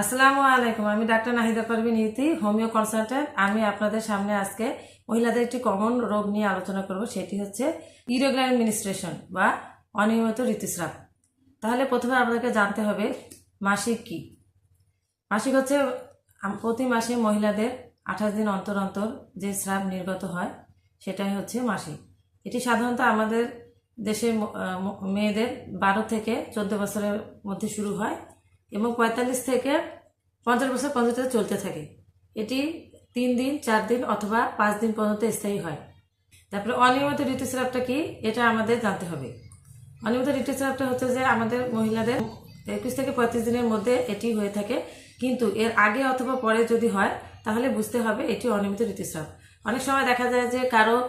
আসসালামু আলাইকুম, আমি ডাক্তার নাহিদা পারভিন ইতি হোমিও কনসালটেন্ট। আমি আপনাদের সামনে আজকে মহিলাদের একটি কমন রোগ নিয়ে আলোচনা করব, সেটি হচ্ছে ইরেগুলার অ্যাডমিনিস্ট্রেশন বা অনিয়মিত ঋতুস্রাব। তাহলে প্রথমে আপনাদেরকে জানতে হবে মাসিক কি। মাসিক হচ্ছে প্রতি মাসে মহিলাদের আঠাশ দিন অন্তর অন্তর যে স্রাব নির্গত হয়, সেটাই হচ্ছে মাসিক। এটি সাধারণত আমাদের দেশের মেয়েদের বারো থেকে চোদ্দ বছরের মধ্যে শুরু হয়। এবং পঁয়তাল্লিশ থেকে পঞ্চাশ বছর পর্যন্ত চলতে থাকে। এটি তিন দিন, চার দিন অথবা পাঁচ দিন পর্যন্ত স্থায়ী হয়। তারপরে অনিয়মিত ঋতুস্রাবটা কি? এটা আমাদের জানতে হবে। অনিয়মিত ঋতুস্রাবটা হচ্ছে যে আমাদের মহিলাদের একুশ থেকে পঁয়ত্রিশ দিনের মধ্যে এটি হয়ে থাকে। কিন্তু এর আগে অথবা পরে যদি হয়, তাহলে বুঝতে হবে এটি অনিয়মিত ঋতুস্রাব অনেক সময় দেখা যায় যে কারও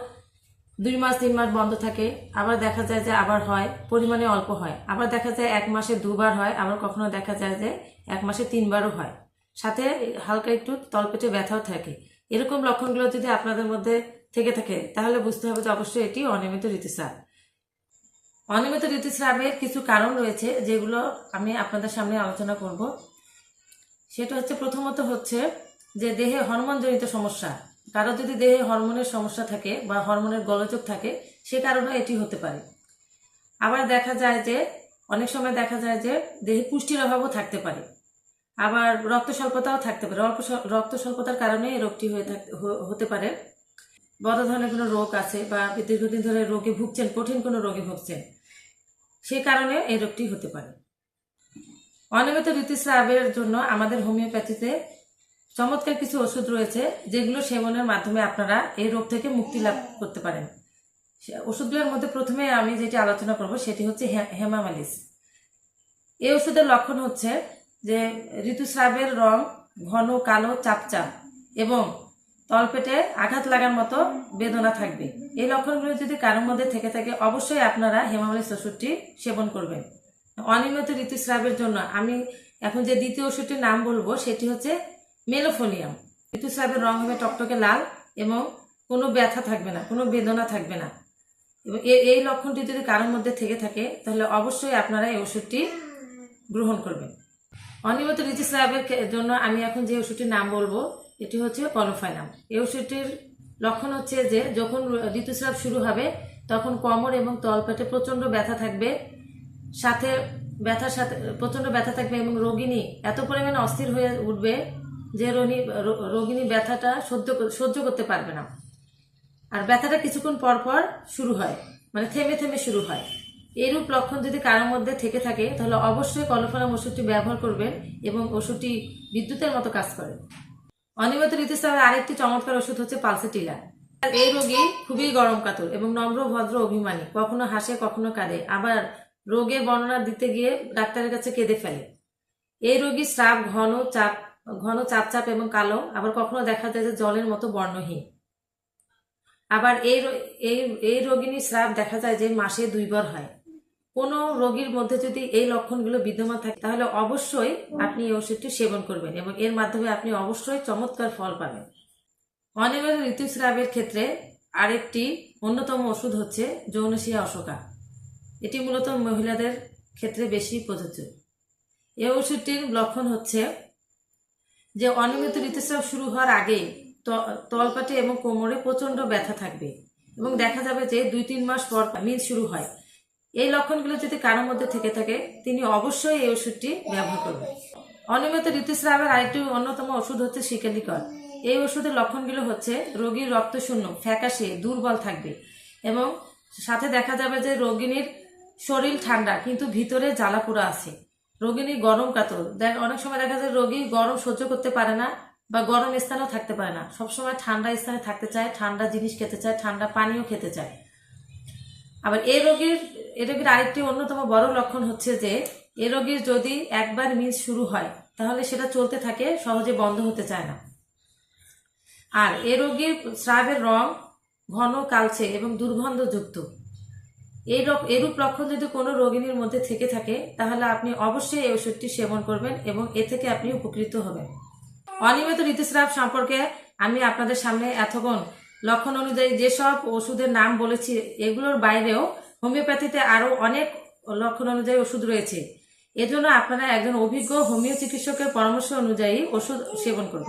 দুই মাস, তিন মাস বন্ধ থাকে, আবার দেখা যায় যে আবার হয়, পরিমাণে অল্প হয়। আবার দেখা যায় এক মাসে দুবার হয়, আবার কখনো দেখা যায় যে এক মাসে তিনবারও হয়। সাথে হালকা একটু তলপেটে ব্যথাও থাকে। এরকম লক্ষণগুলো যদি আপনাদের মধ্যে থেকে থাকে, তাহলে বুঝতে হবে যে অবশ্যই এটি অনিয়মিত ঋতুস্রাব। অনিয়মিত ঋতুস্রাবের কিছু কারণ রয়েছে, যেগুলো আমি আপনাদের সামনে আলোচনা করব। সেটা হচ্ছে, প্রথমত হচ্ছে যে দেহে হরমোনজনিত সমস্যা। কারও যদি দেহে হরমোনের সমস্যা থাকে বা হরমোনের গলযোগ থাকে, সে কারণে এটি হতে পারে। আবার দেখা যায় যে, অনেক সময় দেখা যায় যে, দেহে পুষ্টির অভাবও থাকতে পারে। আবার রক্ত স্বল্পতাও থাকতে পারে। অল্প রক্ত স্বল্পতার কারণে এই রোগটি হয়ে হতে পারে। বড় ধরনের কোনো রোগ আছে বা দীর্ঘদিন ধরে রোগে ভুগছেন, কঠিন কোনো রোগে ভুগছেন, সে কারণে এই রোগটি হতে পারে। অনিয়মিত ঋতুস্রাবের জন্য আমাদের হোমিওপ্যাথিতে চমৎকার কিছু ওষুধ রয়েছে, যেগুলো সেবনের মাধ্যমে আপনারা এই রোগ থেকে মুক্তি লাভ করতে পারেন। ওষুধগুলোর মধ্যে প্রথমে আমি যেটি আলোচনা করব, সেটি হচ্ছে হেমামালিস। এই ওষুধের লক্ষণ হচ্ছে যে ঋতুস্রাবের রং ঘন, কালো, চাপচাপ এবং তলপেটে আঘাত লাগার মতো বেদনা থাকবে। এই লক্ষণগুলো যদি কারোর মধ্যে থেকে থাকে, অবশ্যই আপনারা হেমামালিস ওষুধটি সেবন করবেন। অনিয়মিত ঋতুস্রাবের জন্য আমি এখন যে দ্বিতীয় ওষুধটির নাম বলব, সেটি হচ্ছে মেলোফোলিয়াম। ঋতুস্রাবের রং হবে টকটকে লাল এবং কোনো ব্যথা থাকবে না, কোনো বেদনা থাকবে না। এবং এই লক্ষণটি যদি কারোর মধ্যে থেকে থাকে, তাহলে অবশ্যই আপনারা এই ওষুধটি গ্রহণ করবেন। অনিয়মিত ঋতুস্রাবের জন্য আমি এখন যে ওষুধটির নাম বলব, এটি হচ্ছে পলোফাইনাম। এই ওষুধটির লক্ষণ হচ্ছে যে, যখন ঋতুস্রাব শুরু হবে, তখন কোমর এবং তলপেটে প্রচণ্ড ব্যথা থাকবে, সাথে ব্যথার সাথে, প্রচণ্ড ব্যথা থাকবে এবং রোগিনী এত পরিমাণে অস্থির হয়ে উঠবে যে রোগী রোগিনী ব্যথাটা সহ্য সহ্য করতে পারবে না। আর ব্যথাটা কিছুক্ষণ পর পর শুরু হয় মানে থেমে থেমে শুরু হয়। এরূপ লক্ষণ যদি কারোর মধ্যে থেকে থাকে, তাহলে অবশ্যই কলফারাম ওষুধটি ব্যবহার করবেন এবং ওষুধটি বিদ্যুতের মতো কাজ করে। অনিয়মিত ঋতুস্রাবের আরেকটি চমৎকার ওষুধ হচ্ছে পালসেটিলা। এই রোগী খুবই গরম কাতর এবং নম্র, ভদ্র, অভিমানী। কখনো হাসে, কখনো কাঁদে। আবার রোগের বর্ণনা দিতে গিয়ে ডাক্তারের কাছে কেঁদে ফেলে। এই রোগী স্রাব, ঘন, চাপ ঘন চাপ চাপ এবং কালো, আবার কখনো দেখা যায় যে জলের মতো বর্ণহীন। আবার এই এই এই রোগিনীর স্রাব দেখা যায় যে মাসে দুইবার হয়। কোনো রোগীর মধ্যে যদি এই লক্ষণগুলো বিদ্যমান থাকে, তাহলে অবশ্যই আপনি এই ওষুধটি সেবন করবেন এবং এর মাধ্যমে আপনি অবশ্যই চমৎকার ফল পাবেন। অনিয়মিত ঋতুস্রাবের ক্ষেত্রে আরেকটি অন্যতম ওষুধ হচ্ছে যৌনশিয়া অশোকা। এটি মূলত মহিলাদের ক্ষেত্রে বেশি প্রযোজ্য। এই ওষুধটির লক্ষণ হচ্ছে যে অনিয়মিত ঋতুস্রাব শুরু হওয়ার আগে তলপাটে এবং কোমরে প্রচণ্ড ব্যথা থাকবে এবং দেখা যাবে যে দুই তিন মাস পর মিল শুরু হয়। এই লক্ষণগুলো যদি কারোর মধ্যে থেকে থাকে, তিনি অবশ্যই এই ওষুধটি ব্যবহার করবেন। অনিয়মিত ঋতুস্রাবের আরেকটি অন্যতম ওষুধ হচ্ছে শিকালিকর এই ওষুধের লক্ষণগুলো হচ্ছে রোগীর রক্ত শূন্য ফ্যাকাশে, দুর্বল থাকবে এবং সাথে দেখা যাবে যে রোগিনীর শরীর ঠান্ডা, কিন্তু ভিতরে জ্বালাপোড়া আছে। রোগিনী গরম কাতর। দেখ, অনেক সময় দেখা যায় রোগী গরম সহ্য করতে পারে না বা গরম স্থানেও থাকতে পারে না। সবসময় ঠান্ডা স্থানে থাকতে চায়, ঠান্ডা জিনিস খেতে চায়, ঠান্ডা পানিও খেতে চায়। আবার এই রোগীর এই রোগীর আরেকটি অন্যতম বড় লক্ষণ হচ্ছে যে, এ রোগীর যদি একবার মিস শুরু হয়, তাহলে সেটা চলতে থাকে, সহজে বন্ধ হতে চায় না। আর এ রোগীর স্রাবের রং ঘন, কালচে এবং দুর্গন্ধযুক্ত। এই এরূপ লক্ষণ যদি কোনো রোগিনীর মধ্যে থেকে থাকে, তাহলে আপনি অবশ্যই এই ওষুধটি সেবন করবেন এবং এ থেকে আপনি উপকৃত হবেন। অনিয়মিত ঋতুস্রাব সম্পর্কে আমি আপনাদের সামনে এতক্ষণ লক্ষণ অনুযায়ী যেসব ওষুধের নাম বলেছি, এগুলোর বাইরেও হোমিওপ্যাথিতে আরও অনেক লক্ষণ অনুযায়ী ওষুধ রয়েছে। এজন্য আপনারা একজন অভিজ্ঞ হোমিও চিকিৎসকের পরামর্শ অনুযায়ী ওষুধ সেবন করবেন।